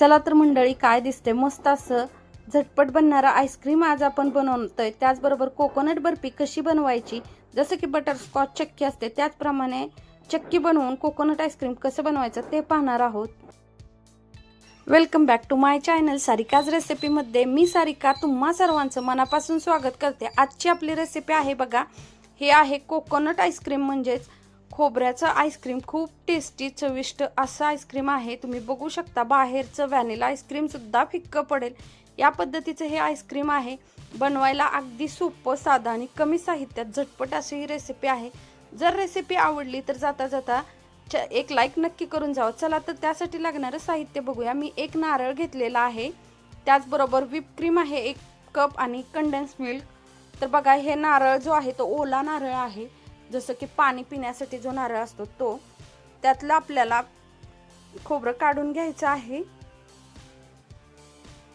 चला तर मंडळी काय दिसते मस्त असं झटपट बनणारा आईस्क्रीम आज आपण बनवतोय. त्याचबरोबर कोकोनट बर्फी कशी बनवायची? जसं की बटरस्कॉच चक्की असते त्याचप्रमाणे चक्की बनवून कोकोनट आईस्क्रीम कसं बनवायचं ते पाहणार आहोत. Welcome back to my channel Sarika's रेसिपीमध्ये मी सारिका तुम्हा सर्वांचं मनापासून स्वागत करते. आजची आपली रेसिपी आहे बघा हे आहे कोकोनट आईस्क्रीम म्हणजेच खोबऱ्याचं आईस्क्रीम खूप टेस्टी चविष्ट असं आईस्क्रीम आहे. तुम्ही बघू शकता बाहेरचं व्हॅनिला आईस्क्रीमसुद्धा फिक्कं फिक्क पडेल. या पद्धतीचं हे आईस्क्रीम आहे. बनवायला अगदी सोपं साधं आणि कमी साहित्यात झटपट अशी ही रेसिपी आहे. जर रेसिपी आवडली तर जाता जाता च एक लाईक नक्की करून जावं. चला तर त्यासाठी लागणारं साहित्य बघूया. मी एक नारळ घेतलेला आहे. त्याचबरोबर क्रीम आहे एक कप आणि कंडेन्स मिल्क तर बघा हे नारळ जो आहे तो ओला नारळ आहे. जसं की पाणी पिण्यासाठी जो नारळ असतो तो त्यातलं आपल्याला खोबरं काढून घ्यायचं आहे.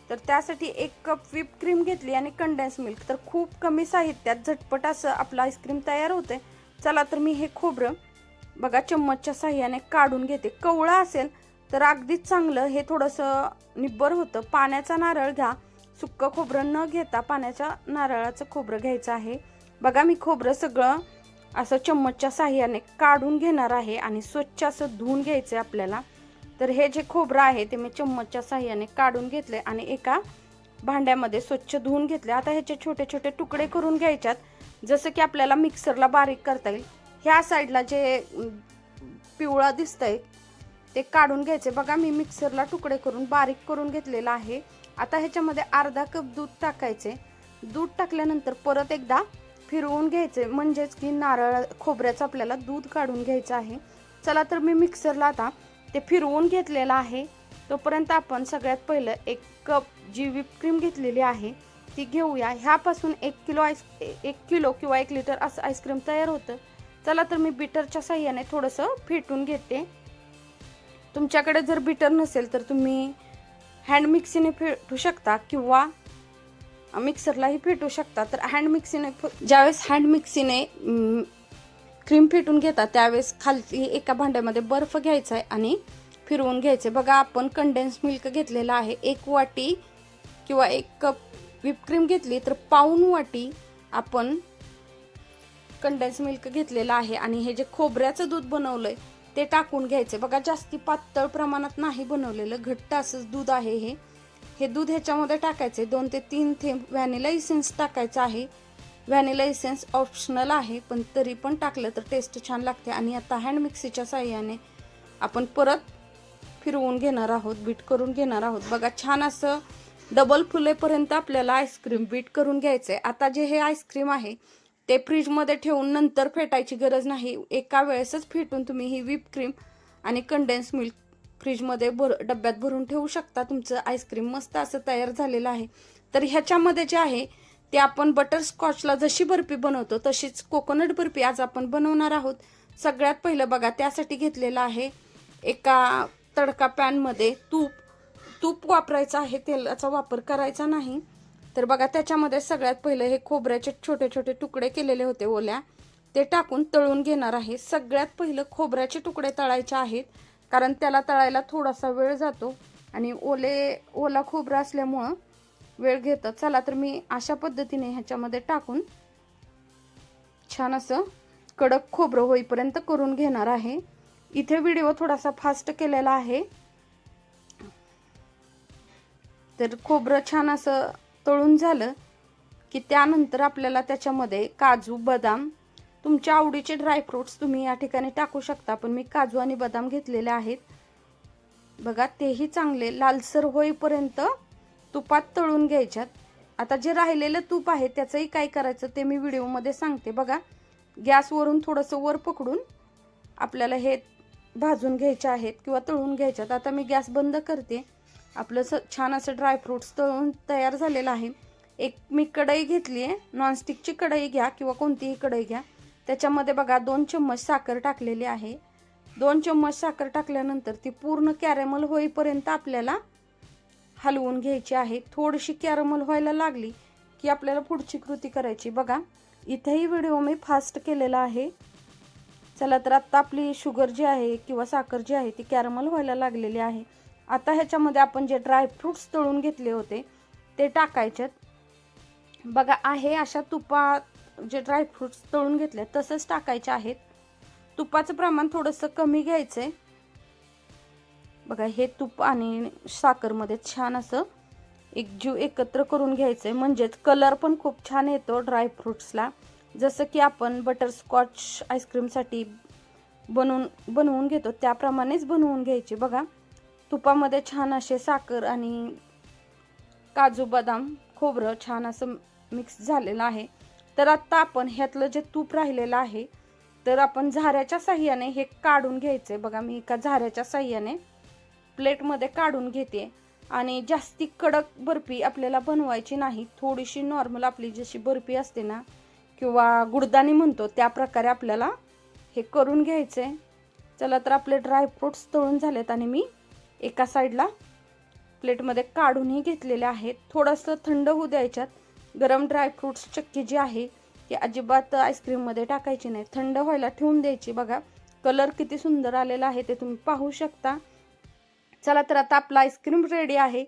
तर त्यासाठी एक कप व्हिप क्रीम घेतली आणि कंडेन्स मिल्क तर खूप कमी साहित्यात झटपट असं आपलं आईस्क्रीम तयार होते चला तर मी हे खोबरं बघा चम्मचच्या साह्याने काढून घेते. कवळं असेल तर अगदीच चांगलं. हे थोडंसं निब्बर होतं. पाण्याचा नारळ घ्या. सुक्क खोबरं न घेता पाण्याच्या नारळाचं खोबरं घ्यायचं आहे. बघा मी खोबरं सगळं असं चम्मचच्या साह्याने काढून घेणार आहे आणि स्वच्छ असं धुवून घ्यायचं आहे आपल्याला. तर हे जे खोबरं आहे ते मी चम्मचच्या साह्याने काढून घेतले आणि एका भांड्यामध्ये स्वच्छ धुवून घेतले. आता ह्याचे छोटे छोटे तुकडे करून घ्यायच्यात. जसं की आपल्याला मिक्सरला बारीक करता येईल. ह्या साईडला जे पिवळा पिवळा दिसतंय ते काढून घ्यायचे बघा मी मिक्सरला तुकडे करून बारीक करून घेतलेला आहे. आता ह्याच्यामध्ये अर्धा कप दूध टाकायचे दूध टाकल्यानंतर परत एकदा फिरवून घ्यायचे. म्हणजेच की नारळ खोबऱ्याचं आपल्याला दूध काढून घ्यायचं आहे. चला तर मी मिक्सरला आता ते फिरवून घेतलेलं आहे. तोपर्यंत आपण सगळ्यात पहिलं एक कप जी विपक्रीम घेतलेली आहे. ती घेऊया. ह्यापासून एक किलो आईस एक किलो किंवा एक लिटर असं आईस्क्रीम तयार होतं. चला तर मी बिटरच्या साह्याने थोडंसं फेटून घेते. तुमच्याकडे जर बिटर नसेल तर तुम्ही हँड मिक्सीने फेटू शकता किंवा मिक्सरलाही फेटू शकता. तर हँड मिक्सीने फ- ज्यावेळेस हँड मिक्सीने क्रीम फेटून घेता त्यावेळेस खालती एका भांड्यामध्ये बर्फ घ्यायचा आहे आणि फिरवून घ्यायचे बघा आपण कंडेन्स मिल्क घेतलेला आहे. एक वाटी किंवा एक कप विपक्रीम घेतली तर पाऊन वाटी आपण कंडेन्स मिल्क घेतलेला आहे आणि हे जे खोबऱ्याचं दूध बनवलंय ते टाकून घ्यायचे बघा जास्ती पातळ प्रमाणात नाही बनवलेलं घट्ट असंच दूध आहे हे. हे दूध ह्याच्यामध्ये टाकायचे. दोन ते तीन थेंब व्हॅनिला इसेन्स टाकायचं आहे. व्हॅनिला इसेन्स ऑप्शनल आहे पण तरी पण टाकलं तर टेस्ट छान लागते. आणि आता हँड मिक्सीच्या साह्याने आपण परत फिरवून घेणार आहोत बीट करून घेणार आहोत. बघा छान असं डबल फुलेपर्यंत आपल्याला आईस्क्रीम बीट करून घ्यायचं आहे आता जे हे आईस्क्रीम आहे ते फ्रीजमध्ये ठेवून नंतर फेटायची गरज नाही. एका वेळेसच फेटून तुम्ही ही व्हिप क्रीम आणि कंडेन्स मिल्क फ्रीजमध्ये भर डब्यात भरून ठेवू शकता. तुमचं आईस्क्रीम मस्त असं तयार झालेलं आहे. तर ह्याच्यामध्ये जे आहे ते आपण बटरस्कॉचला जशी बर्फी बनवतो तशीच कोकोनट बर्फी आज आपण बनवणार आहोत. सगळ्यात पहिलं बघा त्यासाठी घेतलेलं आहे एका तडका पॅनमध्ये तूप. तूप वापरायचं आहे तेलाचा वापर करायचा नाही. तर बघा त्याच्यामध्ये सगळ्यात पहिलं हे खोबऱ्याचे छोटे छोटे तुकडे केलेले होते ओल्या. ते टाकून तळून घेणार आहे. सगळ्यात पहिलं खोबऱ्याचे तुकडे तळायचे आहेत. कारण त्याला तळायला थोडासा वेळ जातो आणि ओले ओला खोबरं असल्यामुळं वेळ घेतं. चला तर मी अशा पद्धतीने ह्याच्यामध्ये टाकून छान असं कडक खोबरं होईपर्यंत करून घेणार आहे. इथे व्हिडिओ थोडासा फास्ट केलेला आहे. तर खोबरं छान असं तळून झालं की त्यानंतर आपल्याला त्याच्यामध्ये काजू बदाम तुमच्या आवडीचे ड्रायफ्रुट्स तुम्ही या ठिकाणी टाकू शकता. पण मी काजू आणि बदाम घेतलेले आहेत. बघा तेही चांगले. लालसर होईपर्यंत तुपात तळून घ्यायच्यात. आता जे राहिलेलं तूप आहे त्याचंही काय करायचं ते मी व्हिडिओमध्ये सांगते. बघा गॅसवरून थोडंसं वर पकडून आपल्याला हे भाजून घ्यायचे आहेत किंवा तळून घ्यायच्यात. आता मी गॅस बंद करते. आपलं स छान असं ड्रायफ्रुट्स तळून तयार झालेलं आहे. एक मी कढई घेतली आहे नॉनस्टिकची कढई घ्या किंवा कोणतीही कढई घ्या. त्याच्यामध्ये बघा दोन चम्मच साखर टाकलेली आहे. दोन चम्मच साखर टाकल्यानंतर ती पूर्ण कॅरेमल होईपर्यंत आपल्याला हलवून घ्यायची आहे. थोडीशी कॅरमल व्हायला लागली की आपल्याला पुढची कृती करायची. बघा इथेही व्हिडिओ मी फास्ट केलेला आहे. चला तर आत्ता आपली शुगर जी आहे किंवा साखर जी आहे ती कॅरमल व्हायला लागलेली आहे. आता ह्याच्यामध्ये आपण जे ड्रायफ्रूट्स तळून घेतले होते ते टाकायचेत. बघा आहे अशा तुपात म्हणजे जे ड्रायफ्रूट्स तळून घेतले तसंच टाकायचे आहेत. तुपाचं प्रमाण थोडंसं कमी घ्यायचं आहे बघा हे तूप आणि साखरमध्ये छान असं एक जीव एकत्र करून घ्यायचं आहे म्हणजेच कलर पण खूप छान येतो ड्रायफ्रूट्सला जसं की आपण बटरस्कॉच आईस्क्रीमसाठी बनवून बनवून घेतो त्याप्रमाणेच बनवून घ्यायचे. बघा तुपामध्ये छान असे साखर आणि काजू बदाम खोबरं छान असं मिक्स झालेलं आहे. तर आत्ता आपण ह्यातलं जे तूप राहिलेलं आहे तर आपण झाऱ्याच्या साह्याने हे काढून घ्यायचे बघा मी एका झाऱ्याच्या साह्याने प्लेटमध्ये काढून घेते. आणि जास्ती कडक बर्फी आपल्याला बनवायची नाही. थोडीशी नॉर्मल आपली जशी बर्फी असते ना किंवा गुडदाणी म्हणतो त्या प्रकारे आपल्याला हे करून घ्यायचे चला तर आपले ड्रायफ्रूट्स तळून झालेत आणि मी एका साईडला प्लेटमध्ये काढूनही घेतलेले आहेत. थोडंसं थंड होऊ द्यायच्यात. गरम ड्रायफ्रूट्स चक्की जी आहे ती अजिबात आईस्क्रीममध्ये टाकायची नाही. थंड व्हायला ठेवून द्यायची. बघा कलर किती सुंदर आलेला आहे ते तुम्ही पाहू शकता. चला तर आता आपलं आईस्क्रीम रेडी आहे.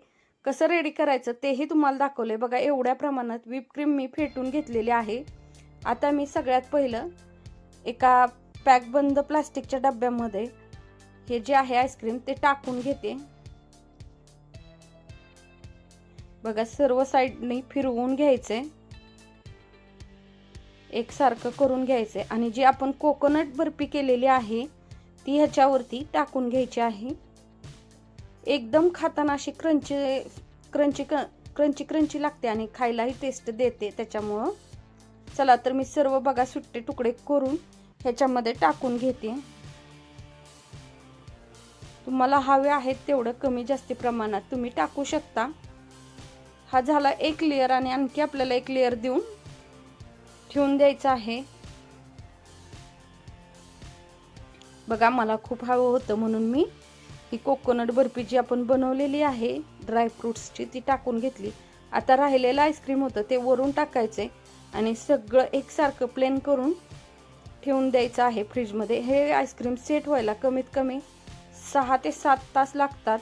कसं रेडी करायचं तेही तुम्हाला दाखवलं बघा एवढ्या प्रमाणात व्हिप क्रीम मी फेटून घेतलेली आहे. आता मी सगळ्यात पहिलं एका पॅकबंद प्लास्टिकच्या डब्यामध्ये हे जे आहे आईस्क्रीम ते टाकून घेते. बघा सर्व साईडने फिरवून घ्यायचे. एकसारखं करून घ्यायचे. आणि जी आपण कोकोनट बर्फी केलेली आहे ती ह्याच्यावरती टाकून घ्यायची आहे. एकदम खाताना अशी क्रंची क्रंची क्रंची क्रंची लागते आणि खायलाही टेस्ट देते त्याच्यामुळं. चला तर मी सर्व बघा सुट्टे तुकडे करून ह्याच्यामध्ये टाकून घेते. तुम्हाला हवे आहेत तेवढं कमी जास्ती प्रमाणात तुम्ही टाकू शकता. हा झाला एक लेअर आणि आणखी आपल्याला एक लेअर देऊन ठेवून द्यायचं आहे. बघा मला खूप हवं होतं म्हणून मी ही कोकोनट बर्फी जी आपण बनवलेली आहे ड्रायफ्रुट्सची ती टाकून घेतली. आता राहिलेलं आईस्क्रीम होतं ते वरून टाकायचे आणि सगळं एकसारखं प्लेन करून ठेवून द्यायचं आहे फ्रीजमध्ये हे आईस्क्रीम सेट व्हायला कमीत कमी सहा ते सात तास लागतात.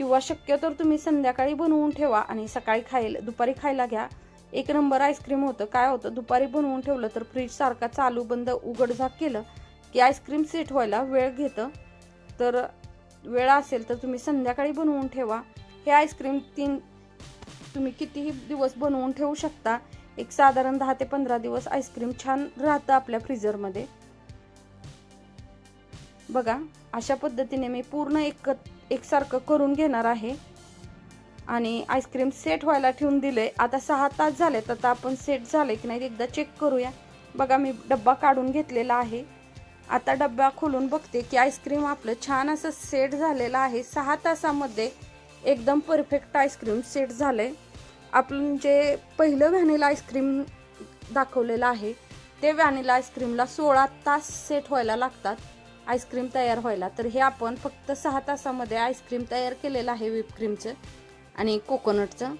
किंवा शक्यतो तुम्ही संध्याकाळी बनवून ठेवा आणि सकाळी खायला दुपारी खायला घ्या. एक नंबर आईस्क्रीम होतं. काय होतं? दुपारी बनवून ठेवलं तर फ्रीज सारखा चालू बंद उघडझाक केलं की आईस्क्रीम सेट व्हायला वेळ घेतं. तर वेळ असेल तर तुम्ही संध्याकाळी बनवून ठेवा. हे आईस्क्रीम तीन तुम्ही कितीही दिवस बनवून ठेवू शकता. एक साधारण दहा ते पंधरा दिवस आईस्क्रीम छान राहतं आपल्या फ्रीजरमध्ये बघा अशा पद्धतीने मी पूर्ण एक एकसारखं करून घेणार आहे. आणि आईस्क्रीम सेट व्हायला ठेवून दिले आता सहा तास झालेत. आता आपण सेट झाले की नाही एकदा चेक करूया. बघा मी डब्बा काढून घेतलेला आहे. आता डब्बा खोलून बघते की आईस्क्रीम आपलं छान असं सेट झालेलं आहे. सहा तासामध्ये एकदम परफेक्ट आईस्क्रीम सेट झालं आहे आपण जे पहिलं व्हॅनिला आईस्क्रीम दाखवलेलं आहे ते व्हॅनिला आईस्क्रीमला सोळा तास सेट व्हायला लागतात. आईस्क्रीम तयार व्हायला तर हे आपण फक्त सहा तासामध्ये आईस्क्रीम तयार केलेलं आहे विपक्रीमचं आणि कोकोनटचं.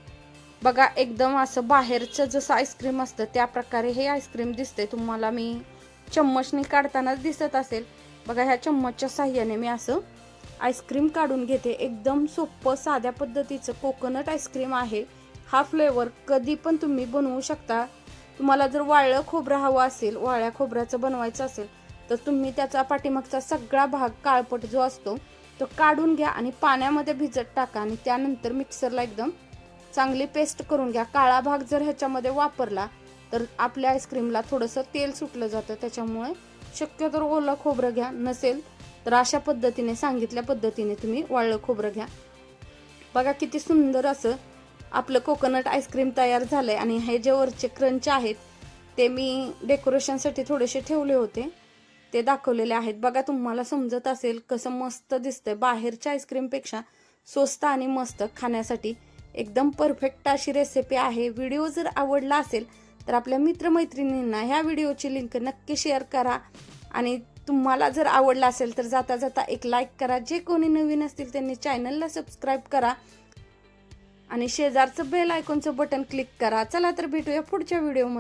बघा एकदम असं बाहेरचं जसं आईस्क्रीम असतं त्या प्रकारे हे आईस्क्रीम दिसते तुम्हाला मी चम्मचनी काढतानाच दिसत असेल. बघा ह्या चम्मचच्या साह्याने मी असं आईस्क्रीम काढून घेते. एकदम सोपं साध्या पद्धतीचं कोकोनट आईस्क्रीम आहे. हा फ्लेवर कधी पण तुम्ही बनवू शकता. तुम्हाला जर वाळलं खोबरं हवं असेल वाळ्या खोबऱ्याचं बनवायचं असेल तर तुम्ही त्याचा पाठीमागचा सगळा भाग काळपट जो असतो तो काढून घ्या आणि पाण्यामध्ये भिजत टाका आणि त्यानंतर मिक्सरला एकदम चांगली पेस्ट करून घ्या. काळा भाग जर ह्याच्यामध्ये वापरला तर आपल्या आईस्क्रीमला थोडंसं तेल सुटलं जातं. त्याच्यामुळे शक्यतो ओलं खोबरं घ्या. नसेल तर अशा पद्धतीने सांगितल्या पद्धतीने तुम्ही वाळलं खोबरं घ्या. बघा किती सुंदर असं आपलं कोकोनट आईस्क्रीम तयार झालंय. आणि हे जे वरचे क्रंच आहेत ते मी डेकोरेशनसाठी थोडेसे ठेवले होते. ते दाखवलेले आहेत. बघा तुम्हाला समजत असेल कसं मस्त दिसतंय. बाहेरच्या आईस्क्रीमपेक्षा स्वस्त आणि मस्त खाण्यासाठी एकदम परफेक्ट अशी रेसिपी आहे. व्हिडिओ जर आवडला असेल तर आपल्या मित्रमैत्रिणींना ह्या व्हिडिओची लिंक नक्की शेअर करा. आणि तुम्हाला जर आवडला असेल तर जाता जाता एक लाईक करा. जे कोणी नवीन असतील त्यांनी चॅनलला सबस्क्राईब करा. आणि शेजारचं बेल आयकॉनचं बटन क्लिक करा. चला तर भेटूया पुढच्या व्हिडिओमध्ये